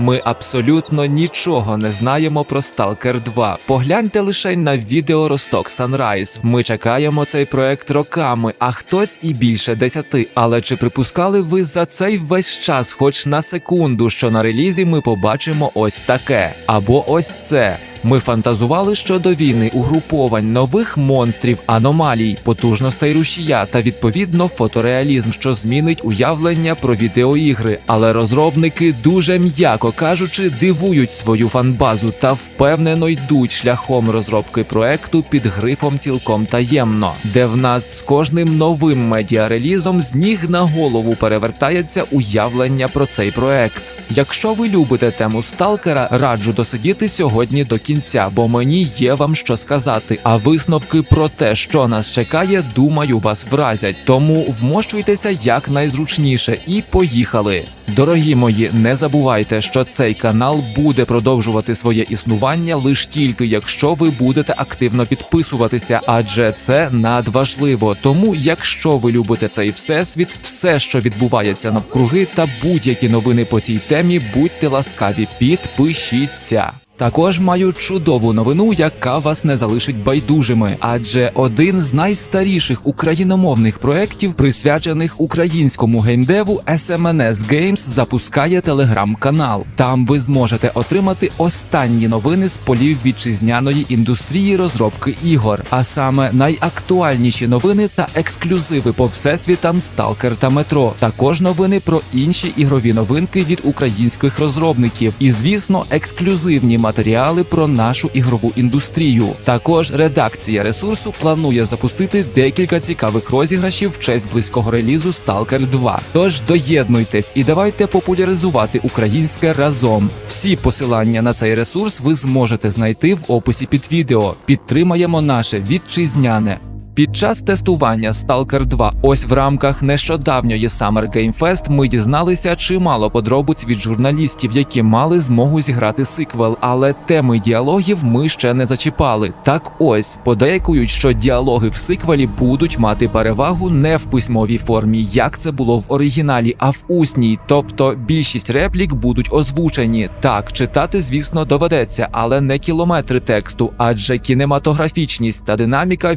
Ми абсолютно нічого не знаємо про Stalker 2. Погляньте лише на відео Росток Sunrise. Ми чекаємо цей проект роками, а хтось і більше десяти. Але чи припускали ви за цей весь час, хоч на секунду, що на релізі ми побачимо ось таке або ось це? Ми фантазували щодо війни, угруповань, нових монстрів, аномалій, потужностей рушія та відповідно фотореалізм, що змінить уявлення про відеоігри. Але розробники дуже м'яко кажучи, дивують свою фанбазу та впевнено йдуть шляхом розробки проекту під грифом цілком таємно, де в нас з кожним новим медіарелізом з ніг на голову перевертається уявлення про цей проект. Якщо ви любите тему сталкера, раджу досидіти сьогодні до кінця, бо мені є вам що сказати. А висновки про те, що нас чекає, думаю, вас вразять. Тому вмощуйтеся якнайзручніше і поїхали. Дорогі мої, не забувайте, що цей канал буде продовжувати своє існування лише тільки якщо ви будете активно підписуватися, адже це надважливо. Тому, якщо ви любите цей всесвіт, все, що відбувається навкруги, та будь-які новини по цій темі, будьте ласкаві, підпишіться. Також маю чудову новину, яка вас не залишить байдужими, адже один з найстаріших україномовних проєктів, присвячених українському геймдеву, SMNS Games запускає телеграм-канал. Там ви зможете отримати останні новини з полів вітчизняної індустрії розробки ігор, а саме найактуальніші новини та ексклюзиви по всесвітам Stalker та Метро. Також новини про інші ігрові новинки від українських розробників, і звісно, ексклюзивні матеріали про нашу ігрову індустрію. Також редакція ресурсу планує запустити декілька цікавих розіграшів в честь близького релізу Stalker 2. Тож доєднуйтесь і давайте популяризувати українське разом. Всі посилання на цей ресурс ви зможете знайти в описі під відео. Підтримаємо наше вітчизняне. Під час тестування Stalker 2 ось в рамках нещодавньої Summer Game Fest ми дізналися чимало подробиць від журналістів, які мали змогу зіграти сиквел, але теми діалогів ми ще не зачіпали. Так ось подейкують, що діалоги в сиквелі будуть мати перевагу не в письмовій формі, як це було в оригіналі, а в усній, тобто більшість реплік будуть озвучені. Так, читати, звісно, доведеться, але не кілометри тексту, адже кінематографічність та динаміка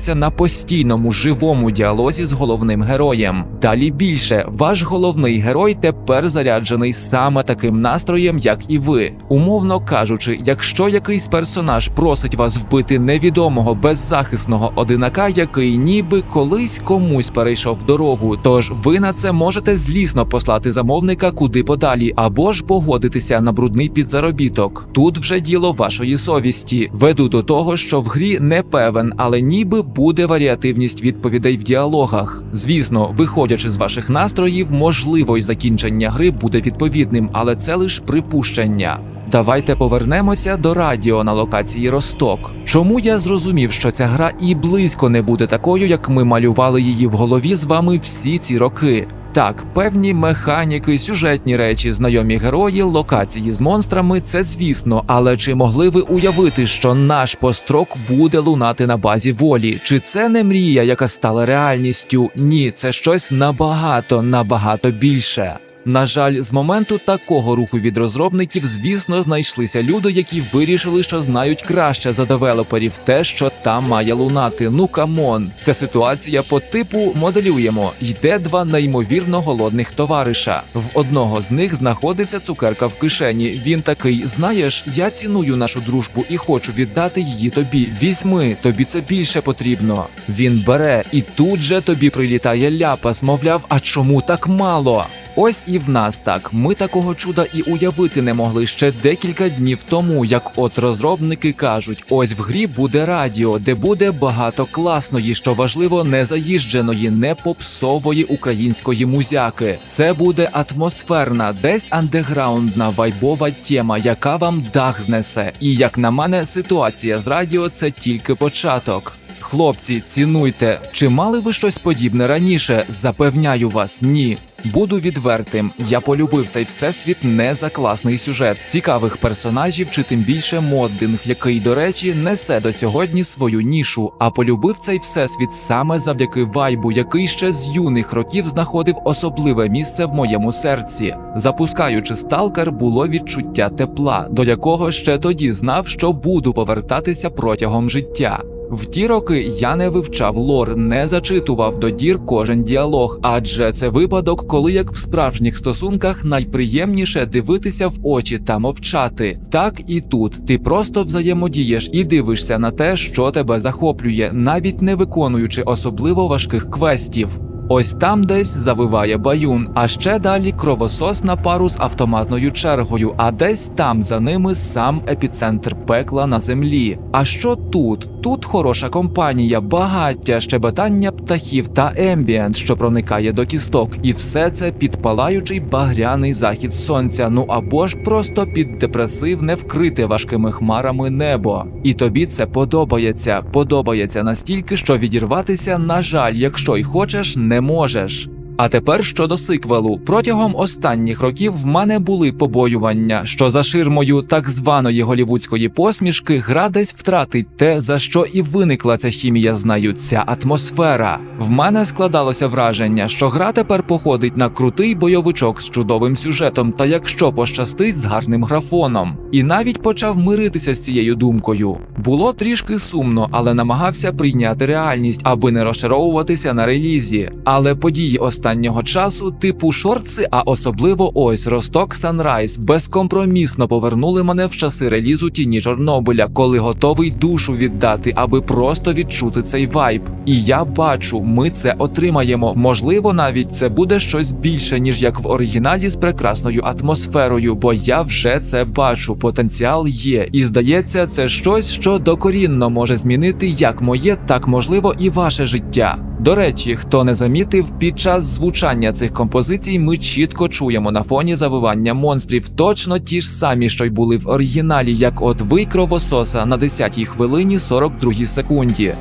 відображається на постійному живому діалозі з головним героєм. Далі більше, ваш головний герой тепер заряджений саме таким настроєм, як і ви. Умовно кажучи, якщо якийсь персонаж просить вас вбити невідомого беззахисного одинака, який ніби колись комусь перейшов дорогу, тож ви на це можете злісно послати замовника куди подалі, або ж погодитися на брудний підзаробіток. Тут вже діло вашої совісті. Веду до того, що в грі не певен, але ніби буде варіативність відповідей в діалогах. Звісно, виходячи з ваших настроїв, можливо, й закінчення гри буде відповідним, але це лише припущення. Давайте повернемося до радіо на локації Росток. Чому я зрозумів, що ця гра і близько не буде такою, як ми малювали її в голові з вами всі ці роки? Так, певні механіки, сюжетні речі, знайомі герої, локації з монстрами це звісно. Але чи могли ви уявити, що наш построк буде лунати на базі волі? Чи це не мрія, яка стала реальністю? Ні, це щось набагато, набагато більше. На жаль, з моменту такого руху від розробників, звісно, знайшлися люди, які вирішили, що знають краще за девелоперів те, що там має лунати. Ну камон, це ситуація по типу моделюємо. Йде два неймовірно голодних товариша. В одного з них знаходиться цукерка в кишені. Він такий: знаєш, я ціную нашу дружбу і хочу віддати її тобі. Візьми, тобі це більше потрібно. Він бере, і тут же тобі прилітає ляпас, мовляв, а чому так мало? Ось і в нас так. Ми такого чуда і уявити не могли ще декілька днів тому, як от розробники кажуть: ось в грі буде радіо, де буде багато класної, що важливо, не заїждженої, не попсової української музяки. Це буде атмосферна, десь андеграундна вайбова тема, яка вам дах знесе. І як на мене, ситуація з радіо це тільки початок. Хлопці, цінуйте, чи мали ви щось подібне раніше? Запевняю вас, ні. Буду відвертим, я полюбив цей всесвіт не за класний сюжет, цікавих персонажів чи тим більше моддинг, який, до речі, несе до сьогодні свою нішу. А полюбив цей всесвіт саме завдяки вайбу, який ще з юних років знаходив особливе місце в моєму серці. Запускаючи сталкер, було відчуття тепла, до якого ще тоді знав, що буду повертатися протягом життя. В ті роки я не вивчав лор, не зачитував до дір кожен діалог, адже це випадок, коли як в справжніх стосунках найприємніше дивитися в очі та мовчати. Так і тут ти просто взаємодієш і дивишся на те, що тебе захоплює, навіть не виконуючи особливо важких квестів. Ось там десь завиває баюн, а ще далі кровосос на пару з автоматною чергою, а десь там за ними сам епіцентр пекла на землі. А що тут? Тут хороша компанія, багаття, щебетання птахів та ембієнт, що проникає до кісток, і все це підпалаючий багряний захід сонця. Ну або ж просто під депресивне вкрите важкими хмарами небо. І тобі це подобається, подобається настільки, що відірватися, на жаль, якщо й хочеш, не можеш. А тепер щодо сиквелу. Протягом останніх років в мене були побоювання, що за ширмою так званої голівудської посмішки гра десь втратить те, за що і виникла ця хімія, знаю, ця атмосфера. В мене складалося враження, що гра тепер походить на крутий бойовичок з чудовим сюжетом, та якщо пощастить з гарним графоном. І навіть почав миритися з цією думкою. Було трішки сумно, але намагався прийняти реальність, аби не розчаровуватися на релізі. Але події останнього часу, типу шортси, а особливо ось Росток Санрайз, безкомпромісно повернули мене в часи релізу Тіні Чорнобиля, коли готовий душу віддати, аби просто відчути цей вайб. І я бачу, ми це отримаємо. Можливо, навіть це буде щось більше, ніж як в оригіналі з прекрасною атмосферою, бо я вже це бачу. Потенціал є, і здається, це щось, що докорінно може змінити як моє, так можливо і ваше життя. До речі, хто не замітив, під час звучання цих композицій ми чітко чуємо на фоні завивання монстрів точно ті ж самі, що й були в оригіналі, як от ви кровососа на 10-й хвилині 42 секунді.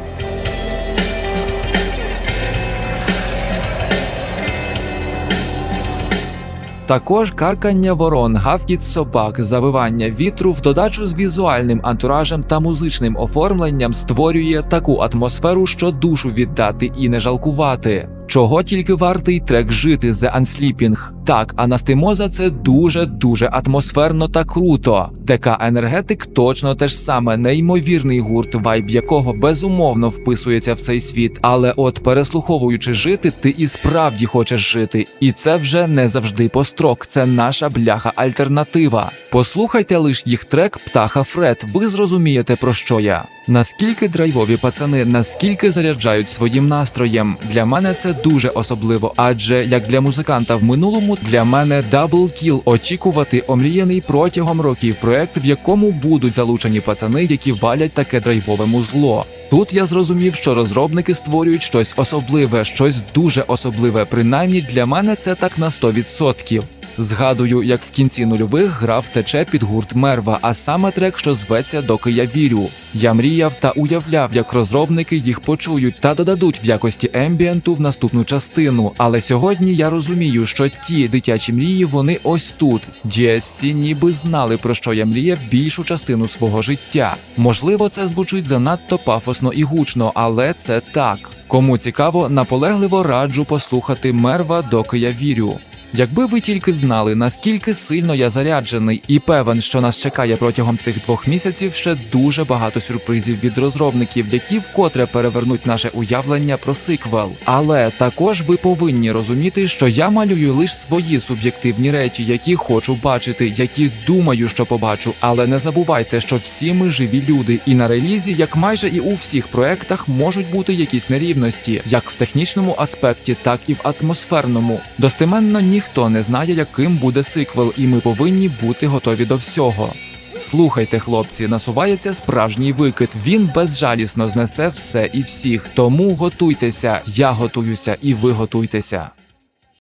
Також каркання ворон, гавкіт собак, завивання вітру в додачу з візуальним антуражем та музичним оформленням створює таку атмосферу, що душу віддати і не жалкувати. Чого тільки вартий трек жити The Unsleeping. Так, Анастемоза це дуже дуже атмосферно та круто. ТК енергетик точно те ж саме неймовірний гурт, вайб якого безумовно вписується в цей світ. Але от переслуховуючи жити, ти і справді хочеш жити. І це вже не завжди построк. Це наша бляха альтернатива. Послухайте лиш їх трек Птаха Фред. Ви зрозумієте про що я. Наскільки драйвові пацани, наскільки заряджають своїм настроєм. Для мене це дуже особливо, адже як для музиканта в минулому, для мене дабл кіл очікувати омріяний протягом років проект, в якому будуть залучені пацани, які валять таке драйвове музло. Тут я зрозумів, що розробники створюють щось особливе, щось дуже особливе. Принаймні для мене це так на 100%. Згадую, як в кінці нульових грав тече під гурт Мерва, а саме трек, що зветься Доки я вірю. Я мріяв та уявляв, як розробники їх почують та додадуть в якості ембієнту в наступну частину. Але сьогодні я розумію, що ті дитячі мрії вони ось тут. GSC ніби знали про що я мріяв більшу частину свого життя. Можливо, це звучить занадто пафосно і гучно, але це так. Кому цікаво, наполегливо раджу послухати Мерва, доки я вірю. Якби ви тільки знали, наскільки сильно я заряджений, і певен, що нас чекає протягом цих двох місяців ще дуже багато сюрпризів від розробників, які вкотре перевернуть наше уявлення про сиквел. Але також ви повинні розуміти, що я малюю лише свої суб'єктивні речі, які хочу бачити, які думаю, що побачу. Але не забувайте, що всі ми живі люди, і на релізі, як майже і у всіх проектах, можуть бути якісь нерівності, як в технічному аспекті, так і в атмосферному. Достеменно ніхто не знає, яким буде сиквел, і ми повинні бути готові до всього. Слухайте, хлопці, насувається справжній викид. Він безжалісно знесе все і всіх. Тому готуйтеся, я готуюся, і ви готуйтеся.